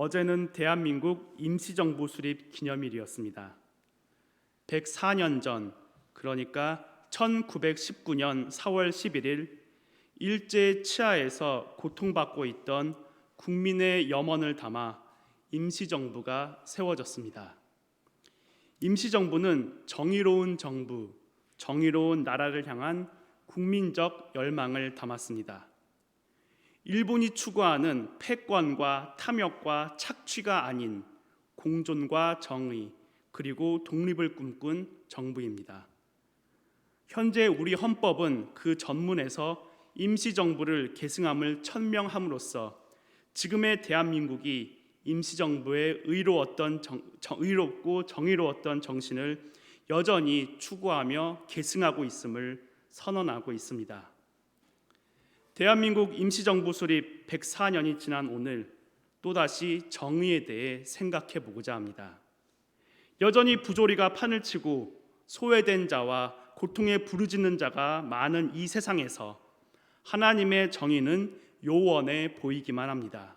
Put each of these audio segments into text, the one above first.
어제는 대한민국 임시정부 수립 기념일이었습니다. 104년 전, 그러니까 1919년 4월 11일 일제 치하에서 고통받고 있던 국민의 염원을 담아 임시정부가 세워졌습니다. 임시정부는 정의로운 정부, 정의로운 나라를 향한 국민적 열망을 담았습니다. 일본이 추구하는 패권과 탐욕과 착취가 아닌 공존과 정의 그리고 독립을 꿈꾼 정부입니다. 현재 우리 헌법은 그 전문에서 임시정부를 계승함을 천명함으로써 지금의 대한민국이 임시정부의 의로웠던 정, 정, 의롭고 정의로웠던 정신을 여전히 추구하며 계승하고 있음을 선언하고 있습니다. 대한민국 임시정부 수립 104년이 지난 오늘 또다시 정의에 대해 생각해 보고자 합니다. 여전히 부조리가 판을 치고 소외된 자와 고통에 부르짖는 자가 많은 이 세상에서 하나님의 정의는 요원해 보이기만 합니다.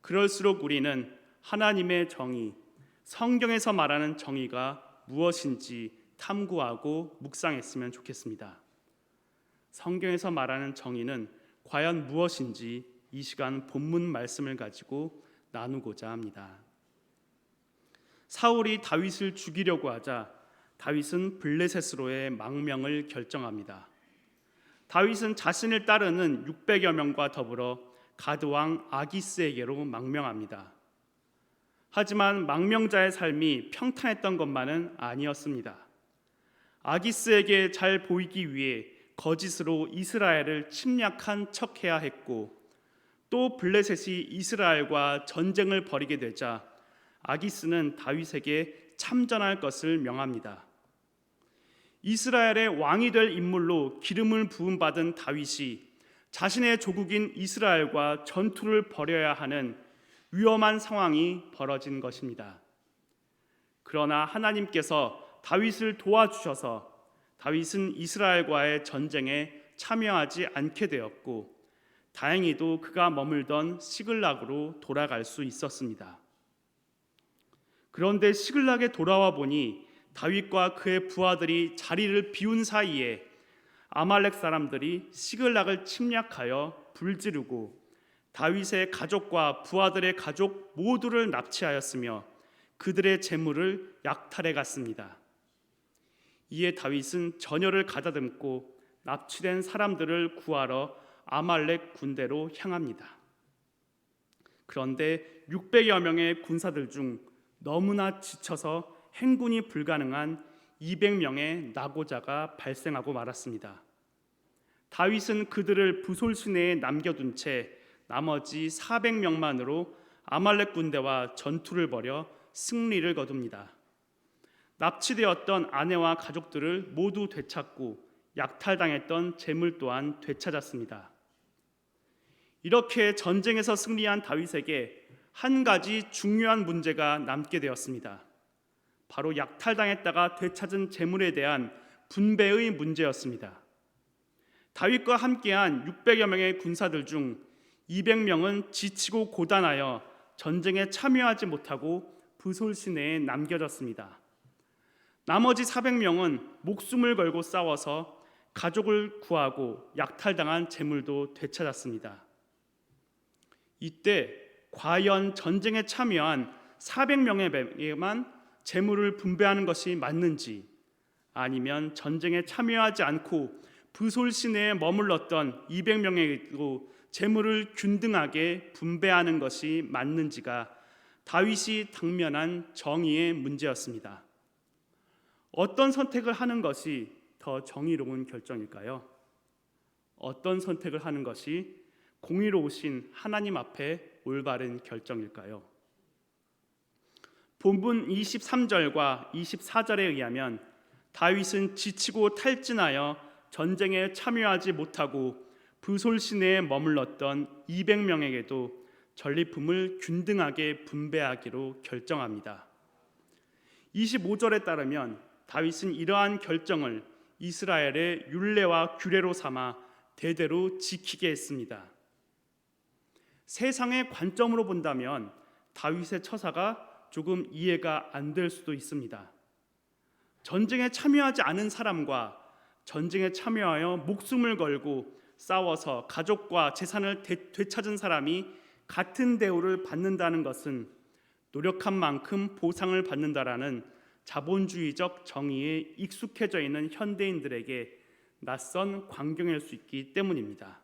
그럴수록 우리는 하나님의 정의, 성경에서 말하는 정의가 무엇인지 탐구하고 묵상했으면 좋겠습니다. 성경에서 말하는 정의는 과연 무엇인지 이 시간 본문 말씀을 가지고 나누고자 합니다. 사울이 다윗을 죽이려고 하자 다윗은 블레셋으로의 망명을 결정합니다. 다윗은 자신을 따르는 600여 명과 더불어 가드 왕 아기스에게로 망명합니다. 하지만 망명자의 삶이 평탄했던 것만은 아니었습니다. 아기스에게 잘 보이기 위해 거짓으로 이스라엘을 침략한 척해야 했고 또 블레셋이 이스라엘과 전쟁을 벌이게 되자 아기스는 다윗에게 참전할 것을 명합니다. 이스라엘의 왕이 될 인물로 기름을 부음 받은 다윗이 자신의 조국인 이스라엘과 전투를 벌여야 하는 위험한 상황이 벌어진 것입니다. 그러나 하나님께서 다윗을 도와주셔서 다윗은 이스라엘과의 전쟁에 참여하지 않게 되었고 다행히도 그가 머물던 시글락으로 돌아갈 수 있었습니다. 그런데 시글락에 돌아와 보니 다윗과 그의 부하들이 자리를 비운 사이에 아말렉 사람들이 시글락을 침략하여 불지르고 다윗의 가족과 부하들의 가족 모두를 납치하였으며 그들의 재물을 약탈해 갔습니다. 이에 다윗은 전열을 가다듬고 납치된 사람들을 구하러 아말렉 군대로 향합니다. 그런데 600여 명의 군사들 중 너무나 지쳐서 행군이 불가능한 200명의 낙오자가 발생하고 말았습니다. 다윗은 그들을 부솔 시내에 남겨둔 채 나머지 400명만으로 아말렉 군대와 전투를 벌여 승리를 거둡니다. 납치되었던 아내와 가족들을 모두 되찾고 약탈당했던 재물 또한 되찾았습니다. 이렇게 전쟁에서 승리한 다윗에게 한 가지 중요한 문제가 남게 되었습니다. 바로 약탈당했다가 되찾은 재물에 대한 분배의 문제였습니다. 다윗과 함께한 600여 명의 군사들 중 200명은 지치고 고단하여 전쟁에 참여하지 못하고 부솔 시내에 남겨졌습니다. 나머지 400명은 목숨을 걸고 싸워서 가족을 구하고 약탈당한 재물도 되찾았습니다. 이때 과연 전쟁에 참여한 400명에게만 재물을 분배하는 것이 맞는지 아니면 전쟁에 참여하지 않고 부솔 시내에 머물렀던 200명에게도 재물을 균등하게 분배하는 것이 맞는지가 다윗이 당면한 정의의 문제였습니다. 어떤 선택을 하는 것이 더 정의로운 결정일까요? 어떤 선택을 하는 것이 공의로우신 하나님 앞에 올바른 결정일까요? 본문 23절과 24절에 의하면 다윗은 지치고 탈진하여 전쟁에 참여하지 못하고 부솔 시내에 머물렀던 200명에게도 전리품을 균등하게 분배하기로 결정합니다. 25절에 따르면 다윗은 이러한 결정을 이스라엘의 율례와 규례로 삼아 대대로 지키게 했습니다. 세상의 관점으로 본다면 다윗의 처사가 조금 이해가 안 될 수도 있습니다. 전쟁에 참여하지 않은 사람과 전쟁에 참여하여 목숨을 걸고 싸워서 가족과 재산을 되, 되찾은 사람이 같은 대우를 받는다는 것은 노력한 만큼 보상을 받는다라는 자본주의적 정의에 익숙해져 있는 현대인들에게 낯선 광경일 수 있기 때문입니다.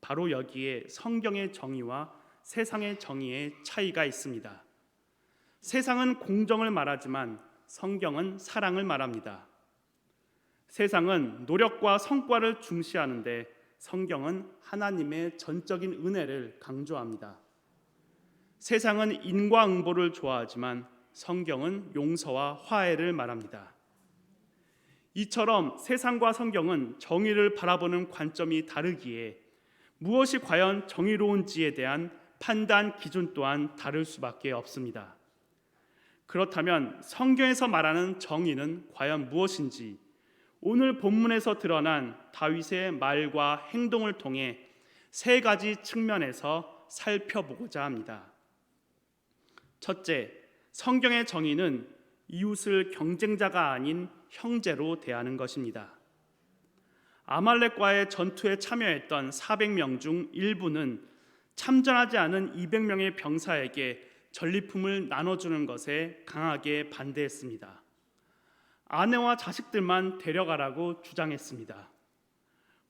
바로 여기에 성경의 정의와 세상의 정의의 차이가 있습니다. 세상은 공정을 말하지만 성경은 사랑을 말합니다. 세상은 노력과 성과를 중시하는데 성경은 하나님의 전적인 은혜를 강조합니다. 세상은 인과응보를 좋아하지만 성경은 용서와 화해를 말합니다. 이처럼 세상과 성경은 정의를 바라보는 관점이 다르기에 무엇이 과연 정의로운지에 대한 판단 기준 또한 다를 수밖에 없습니다. 그렇다면 성경에서 말하는 정의는 과연 무엇인지 오늘 본문에서 드러난 다윗의 말과 행동을 통해 세 가지 측면에서 살펴보고자 합니다. 첫째, 성경의 정의는 이웃을 경쟁자가 아닌 형제로 대하는 것입니다. 아말렉과의 전투에 참여했던 400명 중 일부는 참전하지 않은 200명의 병사에게 전리품을 나눠주는 것에 강하게 반대했습니다. 아내와 자식들만 데려가라고 주장했습니다.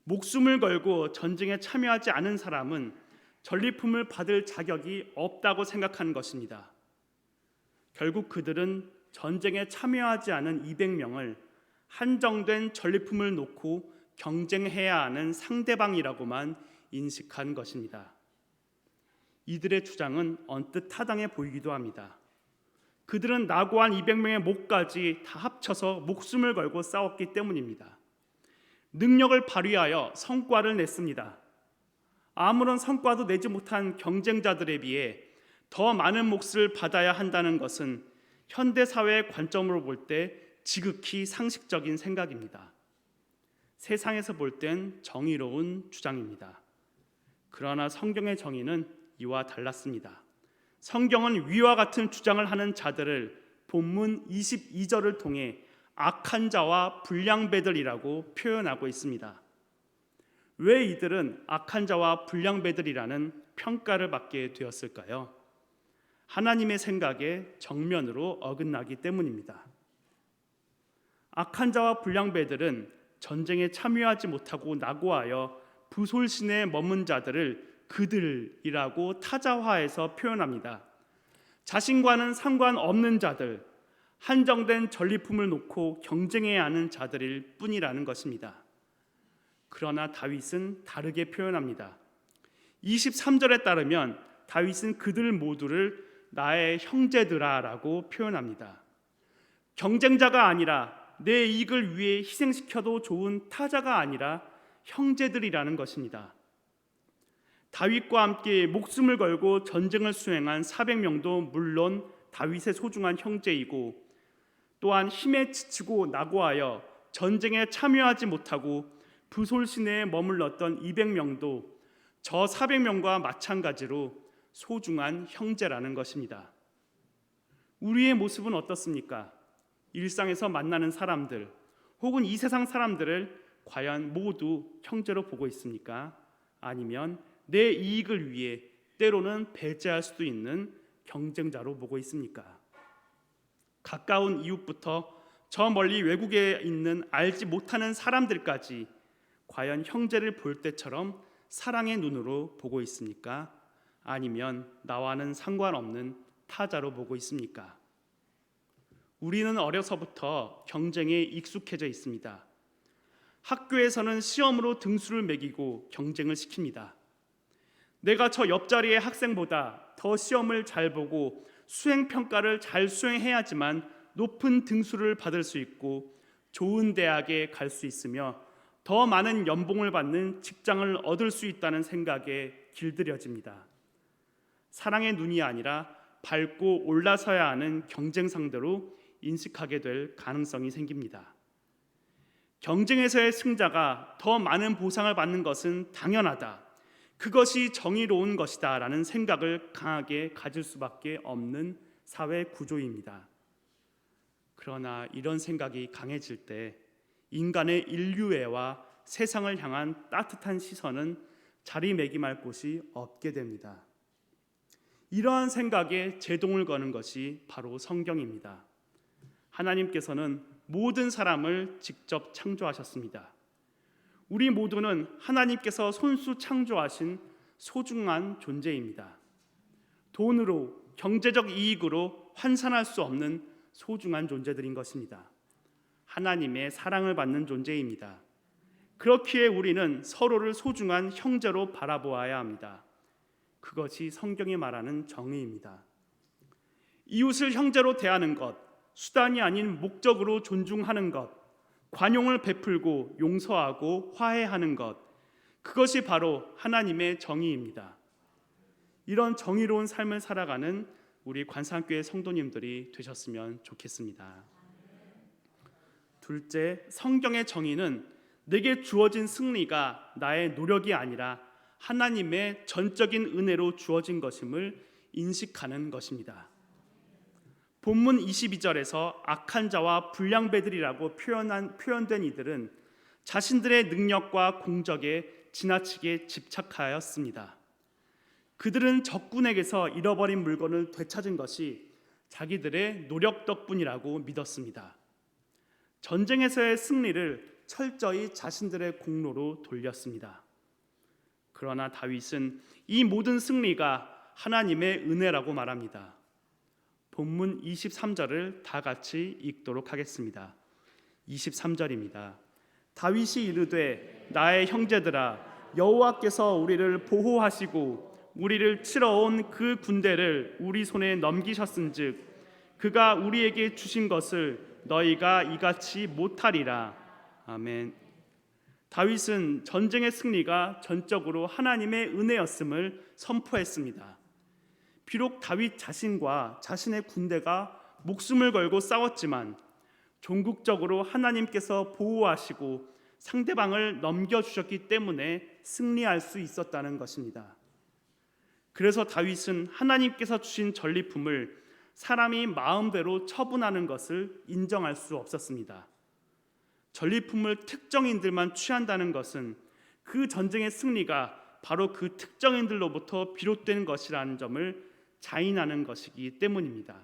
목숨을 걸고 전쟁에 참여하지 않은 사람은 전리품을 받을 자격이 없다고 생각하는 것입니다. 결국 그들은 전쟁에 참여하지 않은 200명을 한정된 전리품을 놓고 경쟁해야 하는 상대방이라고만 인식한 것입니다. 이들의 주장은 언뜻 타당해 보이기도 합니다. 그들은 나고한 200명의 목까지 다 합쳐서 목숨을 걸고 싸웠기 때문입니다. 능력을 발휘하여 성과를 냈습니다. 아무런 성과도 내지 못한 경쟁자들에 비해 더 많은 몫을 받아야 한다는 것은 현대 사회의 관점으로 볼 때 지극히 상식적인 생각입니다. 세상에서 볼 땐 정의로운 주장입니다. 그러나 성경의 정의는 이와 달랐습니다. 성경은 위와 같은 주장을 하는 자들을 본문 22절을 통해 악한 자와 불량배들이라고 표현하고 있습니다. 왜 이들은 악한 자와 불량배들이라는 평가를 받게 되었을까요? 하나님의 생각에 정면으로 어긋나기 때문입니다. 악한 자와 불량배들은 전쟁에 참여하지 못하고 낙오하여 부솔신에 머문 자들을 그들이라고 타자화해서 표현합니다. 자신과는 상관없는 자들, 한정된 전리품을 놓고 경쟁해야 하는 자들일 뿐이라는 것입니다. 그러나 다윗은 다르게 표현합니다. 23절에 따르면 다윗은 그들 모두를 나의 형제들아라고 표현합니다. 경쟁자가 아니라 내 이익을 위해 희생시켜도 좋은 타자가 아니라 형제들이라는 것입니다. 다윗과 함께 목숨을 걸고 전쟁을 수행한 400명도 물론 다윗의 소중한 형제이고 또한 힘에 지치고 낙오하여 전쟁에 참여하지 못하고 부솔 시내에 머물렀던 200명도 저 400명과 마찬가지로 소중한 형제라는 것입니다. 우리의 모습은 어떻습니까? 일상에서 만나는 사람들 혹은 이 세상 사람들을 과연 모두 형제로 보고 있습니까? 아니면 내 이익을 위해 때로는 배제할 수도 있는 경쟁자로 보고 있습니까? 가까운 이웃부터 저 멀리 외국에 있는 알지 못하는 사람들까지 과연 형제를 볼 때처럼 사랑의 눈으로 보고 있습니까? 아니면 나와는 상관없는 타자로 보고 있습니까? 우리는 어려서부터 경쟁에 익숙해져 있습니다. 학교에서는 시험으로 등수를 매기고 경쟁을 시킵니다. 내가 저 옆자리의 학생보다 더 시험을 잘 보고 수행 평가를 잘 수행해야지만 높은 등수를 받을 수 있고 좋은 대학에 갈 수 있으며 더 많은 연봉을 받는 직장을 얻을 수 있다는 생각에 길들여집니다. 사랑의 눈이 아니라 밟고 올라서야 하는 경쟁 상대로 인식하게 될 가능성이 생깁니다. 경쟁에서의 승자가 더 많은 보상을 받는 것은 당연하다. 그것이 정의로운 것이다 라는 생각을 강하게 가질 수밖에 없는 사회 구조입니다. 그러나 이런 생각이 강해질 때 인간의 인류애와 세상을 향한 따뜻한 시선은 자리매김할 곳이 없게 됩니다. 이러한 생각에 제동을 거는 것이 바로 성경입니다. 하나님께서는 모든 사람을 직접 창조하셨습니다. 우리 모두는 하나님께서 손수 창조하신 소중한 존재입니다. 돈으로 경제적 이익으로 환산할 수 없는 소중한 존재들인 것입니다. 하나님의 사랑을 받는 존재입니다. 그렇기에 우리는 서로를 소중한 형제로 바라보아야 합니다. 그것이 성경이 말하는 정의입니다. 이웃을 형제로 대하는 것, 수단이 아닌 목적으로 존중하는 것, 관용을 베풀고 용서하고 화해하는 것, 그것이 바로 하나님의 정의입니다. 이런 정의로운 삶을 살아가는 우리 관상교회 성도님들이 되셨으면 좋겠습니다. 둘째, 성경의 정의는 내게 주어진 승리가 나의 노력이 아니라 하나님의 전적인 은혜로 주어진 것임을 인식하는 것입니다. 본문 22절에서 악한 자와 불량배들이라고 표현한 표현된 이들은 자신들의 능력과 공적에 지나치게 집착하였습니다. 그들은 적군에게서 잃어버린 물건을 되찾은 것이 자기들의 노력 덕분이라고 믿었습니다. 전쟁에서의 승리를 철저히 자신들의 공로로 돌렸습니다. 그러나 다윗은 이 모든 승리가 하나님의 은혜라고 말합니다. 본문 23절을 다 같이 읽도록 하겠습니다. 23절입니다. 다윗이 이르되 나의 형제들아 여호와께서 우리를 보호하시고 우리를 치러 온 그 군대를 우리 손에 넘기셨은즉 그가 우리에게 주신 것을 너희가 이같이 못하리라. 아멘. 다윗은 전쟁의 승리가 전적으로 하나님의 은혜였음을 선포했습니다. 비록 다윗 자신과 자신의 군대가 목숨을 걸고 싸웠지만 종국적으로 하나님께서 보호하시고 상대방을 넘겨주셨기 때문에 승리할 수 있었다는 것입니다. 그래서 다윗은 하나님께서 주신 전리품을 사람이 마음대로 처분하는 것을 인정할 수 없었습니다. 전리품을 특정인들만 취한다는 것은 그 전쟁의 승리가 바로 그 특정인들로부터 비롯된 것이라는 점을 자인하는 것이기 때문입니다.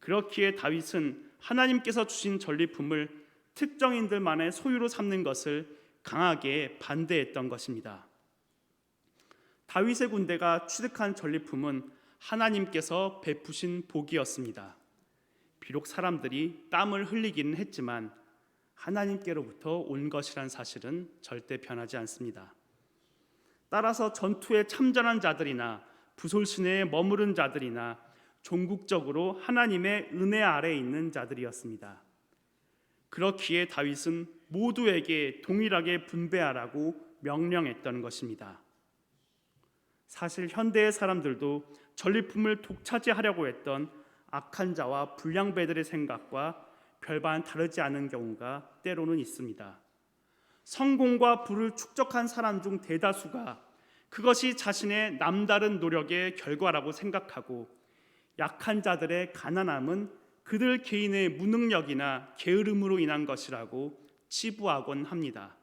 그렇기에 다윗은 하나님께서 주신 전리품을 특정인들만의 소유로 삼는 것을 강하게 반대했던 것입니다. 다윗의 군대가 취득한 전리품은 하나님께서 베푸신 복이었습니다. 비록 사람들이 땀을 흘리기는 했지만 하나님께로부터 온 것이란 사실은 절대 변하지 않습니다. 따라서 전투에 참전한 자들이나 부솔 시내에 머무른 자들이나 종국적으로 하나님의 은혜 아래 있는 자들이었습니다. 그렇기에 다윗은 모두에게 동일하게 분배하라고 명령했던 것입니다. 사실 현대의 사람들도 전리품을 독차지하려고 했던 악한 자와 불량배들의 생각과 별반 다르지 않은 경우가 때로는 있습니다. 성공과 부를 축적한 사람 중 대다수가 그것이 자신의 남다른 노력의 결과라고 생각하고 약한 자들의 가난함은 그들 개인의 무능력이나 게으름으로 인한 것이라고 치부하곤 합니다.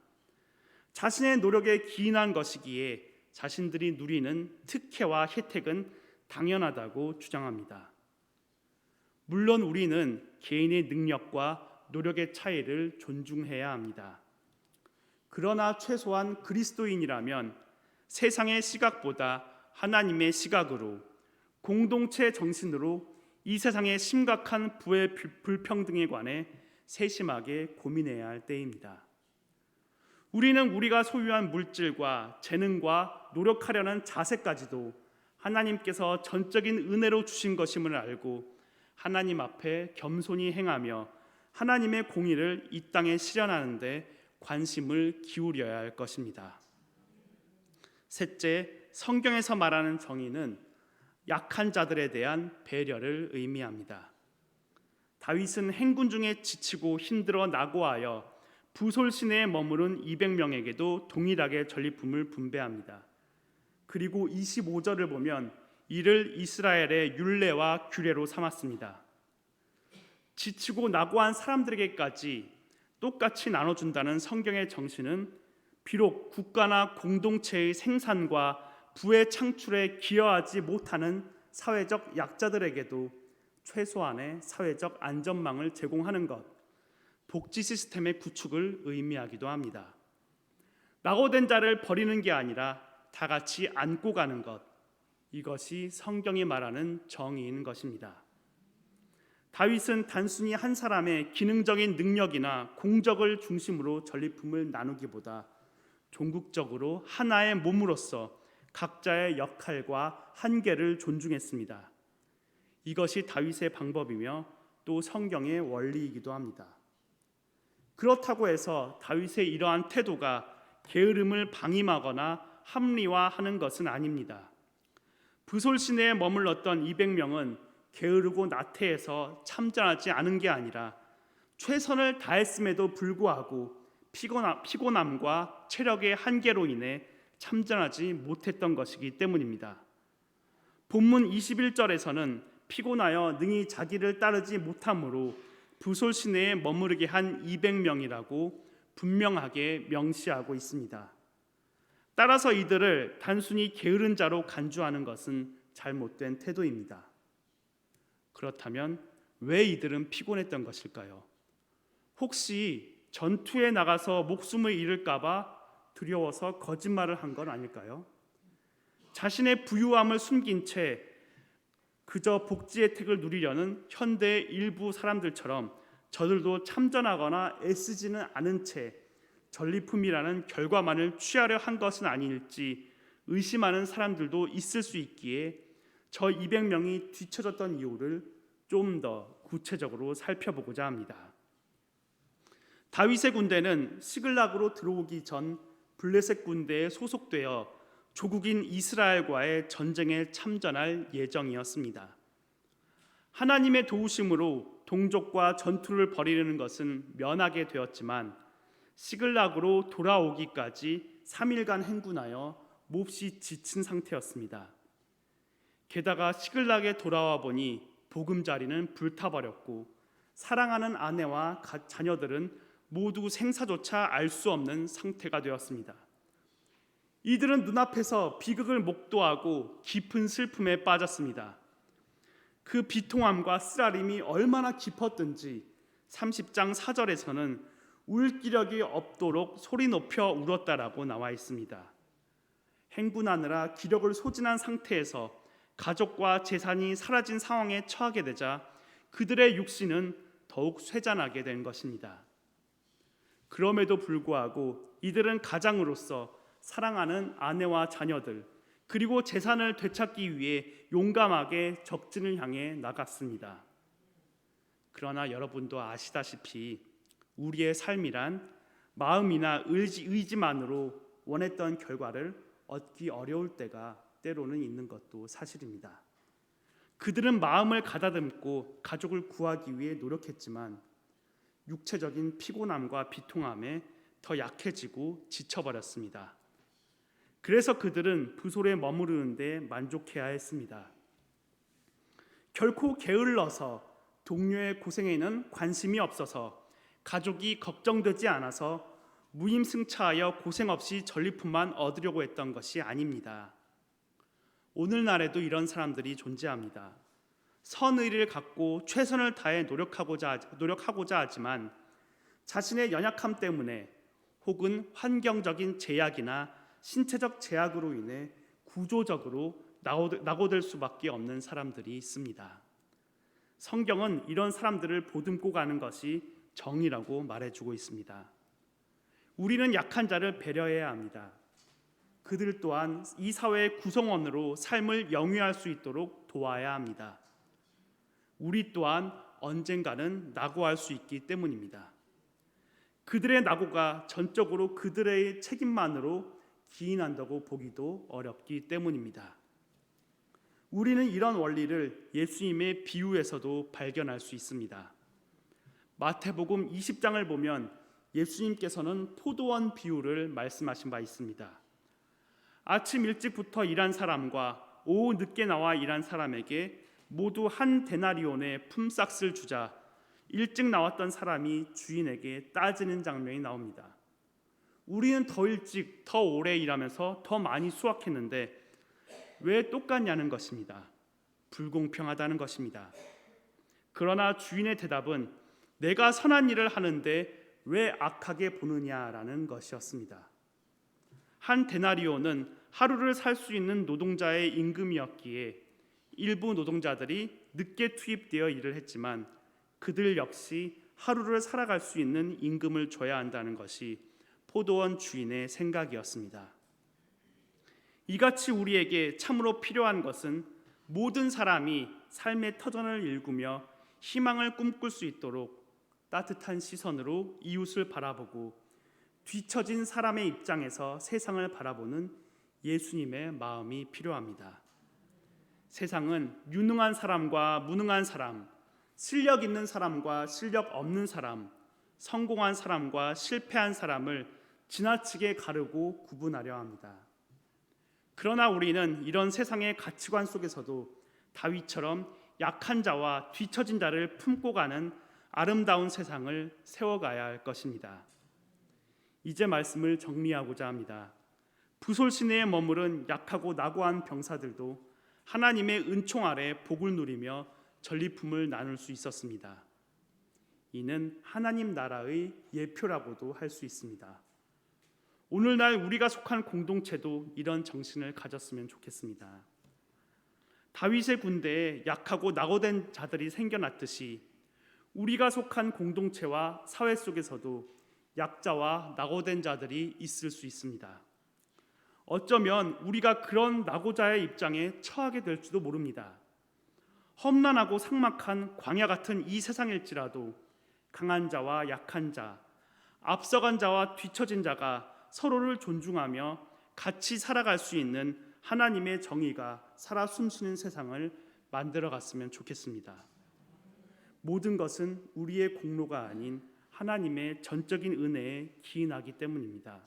자신의 노력에 기인한 것이기에 자신들이 누리는 특혜와 혜택은 당연하다고 주장합니다. 물론 우리는 개인의 능력과 노력의 차이를 존중해야 합니다. 그러나 최소한 그리스도인이라면 세상의 시각보다 하나님의 시각으로 공동체 정신으로 이 세상의 심각한 부의 불평등에 관해 세심하게 고민해야 할 때입니다. 우리는 우리가 소유한 물질과 재능과 노력하려는 자세까지도 하나님께서 전적인 은혜로 주신 것임을 알고 하나님 앞에 겸손히 행하며 하나님의 공의를 이 땅에 실현하는데 관심을 기울여야 할 것입니다. 셋째, 성경에서 말하는 정의는 약한 자들에 대한 배려를 의미합니다. 다윗은 행군 중에 지치고 힘들어 나고하여 부솔 시내에 머무른 200명에게도 동일하게 전리품을 분배합니다. 그리고 25절을 보면 이를 이스라엘의 율례와 규례로 삼았습니다. 지치고 낙오한 사람들에게까지 똑같이 나눠준다는 성경의 정신은 비록 국가나 공동체의 생산과 부의 창출에 기여하지 못하는 사회적 약자들에게도 최소한의 사회적 안전망을 제공하는 것, 복지 시스템의 구축을 의미하기도 합니다. 낙오된 자를 버리는 게 아니라 다 같이 안고 가는 것, 이것이 성경이 말하는 정의인 것입니다. 다윗은 단순히 한 사람의 기능적인 능력이나 공적을 중심으로 전리품을 나누기보다 종국적으로 하나의 몸으로서 각자의 역할과 한계를 존중했습니다. 이것이 다윗의 방법이며 또 성경의 원리이기도 합니다. 그렇다고 해서 다윗의 이러한 태도가 게으름을 방임하거나 합리화하는 것은 아닙니다. 부솔 시내에 머물렀던 200명은 게으르고 나태해서 참전하지 않은 게 아니라 최선을 다했음에도 불구하고 피곤함, 피곤함 과 체력의 한계로 인해 참전하지 못했던 것이기 때문입니다. 본문 21절에서는 피곤하여 능히 자기를 따르지 못함으로 부솔 시내에 머무르게 한 200명이라고 분명하게 명시하고 있습니다. 따라서 이들을 단순히 게으른 자로 간주하는 것은 잘못된 태도입니다. 그렇다면 왜 이들은 피곤했던 것일까요? 혹시 전투에 나가서 목숨을 잃을까봐 두려워서 거짓말을 한 건 아닐까요? 자신의 부유함을 숨긴 채 그저 복지 혜택을 누리려는 현대 일부 사람들처럼 저들도 참전하거나 애쓰지는 않은 채 전리품이라는 결과만을 취하려 한 것은 아닐지 의심하는 사람들도 있을 수 있기에 저 200명이 뒤처졌던 이유를 좀 더 구체적으로 살펴보고자 합니다. 다윗의 군대는 시글락으로 들어오기 전 블레셋 군대에 소속되어 조국인 이스라엘과의 전쟁에 참전할 예정이었습니다. 하나님의 도우심으로 동족과 전투를 벌이려는 것은 면하게 되었지만 시글락으로 돌아오기까지 3일간 행군하여 몹시 지친 상태였습니다. 게다가 시글락에 돌아와 보니 보금자리는 불타버렸고 사랑하는 아내와 자녀들은 모두 생사조차 알 수 없는 상태가 되었습니다. 이들은 눈앞에서 비극을 목도하고 깊은 슬픔에 빠졌습니다. 그 비통함과 쓰라림이 얼마나 깊었든지 30장 4절에서는 울 기력이 없도록 소리 높여 울었다라고 나와 있습니다. 행군하느라 기력을 소진한 상태에서 가족과 재산이 사라진 상황에 처하게 되자 그들의 육신은 더욱 쇠잔하게 된 것입니다. 그럼에도 불구하고 이들은 가장으로서 사랑하는 아내와 자녀들 그리고 재산을 되찾기 위해 용감하게 적진을 향해 나갔습니다. 그러나 여러분도 아시다시피 우리의 삶이란 마음이나 의지, 의지만으로 원했던 결과를 얻기 어려울 때가 때로는 있는 것도 사실입니다. 그들은 마음을 가다듬고 가족을 구하기 위해 노력했지만 육체적인 피곤함과 비통함에 더 약해지고 지쳐버렸습니다. 그래서 그들은 부솔에 머무르는데 만족해야 했습니다. 결코 게을러서 동료의 고생에는 관심이 없어서 가족이 걱정되지 않아서 무임승차하여 고생 없이 전리품만 얻으려고 했던 것이 아닙니다. 오늘날에도 이런 사람들이 존재합니다. 선의를 갖고 최선을 다해 노력하고자 노력하고자 하지만 자신의 연약함 때문에 혹은 환경적인 제약이나 신체적 제약으로 인해 구조적으로 낙오될 수밖에 없는 사람들이 있습니다. 성경은 이런 사람들을 보듬고 가는 것이 정이라고 말해주고 있습니다. 우리는 약한 자를 배려해야 합니다. 그들 또한 이 사회의 구성원으로 삶을 영위할 수 있도록 도와야 합니다. 우리 또한 언젠가는 낙오할 수 있기 때문입니다. 그들의 낙오가 전적으로 그들의 책임만으로 기인한다고 보기도 어렵기 때문입니다. 우리는 이런 원리를 예수님의 비유에서도 발견할 수 있습니다. 마태복음 20장을 보면 예수님께서는 포도원 비유를 말씀하신 바 있습니다. 아침 일찍부터 일한 사람과 오후 늦게 나와 일한 사람에게 모두 한 데나리온의 품삯을 주자 일찍 나왔던 사람이 주인에게 따지는 장면이 나옵니다. 우리는 더 일찍, 더 오래 일하면서 더 많이 수확했는데 왜 똑같냐는 것입니다. 불공평하다는 것입니다. 그러나 주인의 대답은 내가 선한 일을 하는데 왜 악하게 보느냐라는 것이었습니다. 한 데나리오는 하루를 살 수 있는 노동자의 임금이었기에 일부 노동자들이 늦게 투입되어 일을 했지만 그들 역시 하루를 살아갈 수 있는 임금을 줘야 한다는 것이 포도원 주인의 생각이었습니다. 이같이 우리에게 참으로 필요한 것은 모든 사람이 삶의 터전을 일구며 희망을 꿈꿀 수 있도록 따뜻한 시선으로 이웃을 바라보고 뒤처진 사람의 입장에서 세상을 바라보는 예수님의 마음이 필요합니다. 세상은 유능한 사람과 무능한 사람, 실력 있는 사람과 실력 없는 사람, 성공한 사람과 실패한 사람을 지나치게 가르고 구분하려 합니다. 그러나 우리는 이런 세상의 가치관 속에서도 다윗처럼 약한 자와 뒤처진 자를 품고 가는 아름다운 세상을 세워가야 할 것입니다. 이제 말씀을 정리하고자 합니다. 부솔 시내에 머무른 약하고 낙오한 병사들도 하나님의 은총 아래 복을 누리며 전리품을 나눌 수 있었습니다. 이는 하나님 나라의 예표라고도 할 수 있습니다. 오늘날 우리가 속한 공동체도 이런 정신을 가졌으면 좋겠습니다. 다윗의 군대에 약하고 낙오된 자들이 생겨났듯이 우리가 속한 공동체와 사회 속에서도 약자와 낙오된 자들이 있을 수 있습니다. 어쩌면 우리가 그런 낙오자의 입장에 처하게 될지도 모릅니다. 험난하고 삭막한 광야 같은 이 세상일지라도 강한 자와 약한 자, 앞서간 자와 뒤처진 자가 서로를 존중하며 같이 살아갈 수 있는 하나님의 정의가 살아 숨쉬는 세상을 만들어 갔으면 좋겠습니다. 모든 것은 우리의 공로가 아닌 하나님의 전적인 은혜에 기인하기 때문입니다.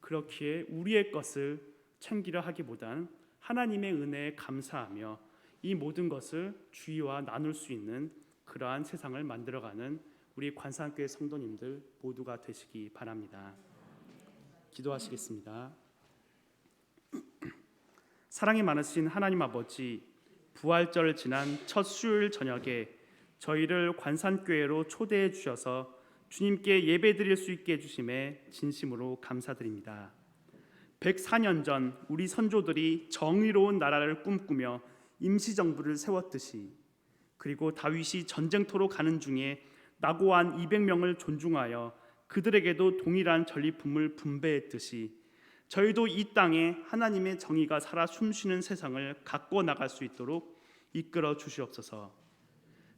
그렇기에 우리의 것을 챙기려 하기보단 하나님의 은혜에 감사하며 이 모든 것을 주의와 나눌 수 있는 그러한 세상을 만들어가는 우리 관상교회 성도님들 모두가 되시기 바랍니다. 기도하시겠습니다. 사랑이 많으신 하나님 아버지, 부활절 지난 첫 수요일 저녁에 저희를 관산교회로 초대해 주셔서 주님께 예배드릴 수 있게 해 주심에 진심으로 감사드립니다. 104년 전 우리 선조들이 정의로운 나라를 꿈꾸며 임시정부를 세웠듯이 그리고 다윗이 전쟁터로 가는 중에 낙오한 200명을 존중하여 그들에게도 동일한 전리품을 분배했듯이 저희도 이 땅에 하나님의 정의가 살아 숨쉬는 세상을 갖고 나갈 수 있도록 이끌어 주시옵소서.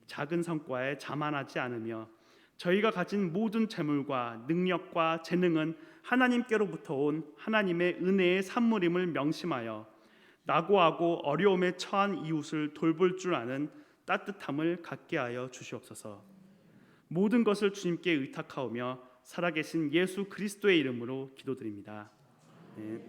작은 성과에 자만하지 않으며 저희가 가진 모든 재물과 능력과 재능은 하나님께로부터 온 하나님의 은혜의 산물임을 명심하여 낙오하고 어려움에 처한 이웃을 돌볼 줄 아는 따뜻함을 갖게 하여 주시옵소서. 모든 것을 주님께 의탁하오며 살아계신 예수 그리스도의 이름으로 기도드립니다. 네.